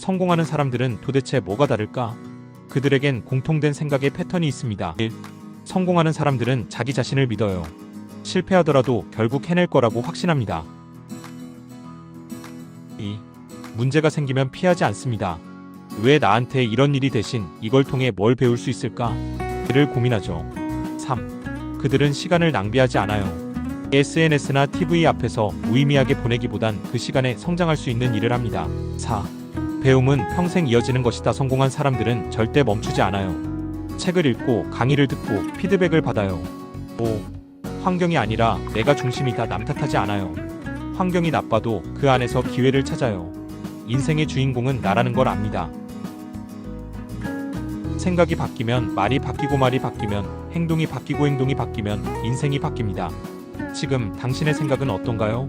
성공하는 사람들은 도대체 뭐가 다를까? 그들에겐 공통된 생각의 패턴이 있습니다. 1. 성공하는 사람들은 자기 자신을 믿어요. 실패하더라도 결국 해낼 거라고 확신합니다. 2. 문제가 생기면 피하지 않습니다. 왜 나한테 이런 일이 대신 이걸 통해 뭘 배울 수 있을까? 를 고민하죠. 3. 그들은 시간을 낭비하지 않아요. SNS나 TV 앞에서 무의미하게 보내기보단 그 시간에 성장할 수 있는 일을 합니다. 4. 배움은 평생 이어지는 것이다. 성공한 사람들은 절대 멈추지 않아요. 책을 읽고 강의를 듣고 피드백을 받아요. 5. 환경이 아니라 내가 중심이다. 남 탓하지 않아요. 환경이 나빠도 그 안에서 기회를 찾아요. 인생의 주인공은 나라는 걸 압니다. 생각이 바뀌면 말이 바뀌고 말이 바뀌면 행동이 바뀌고 행동이 바뀌면 인생이 바뀝니다. 지금 당신의 생각은 어떤가요?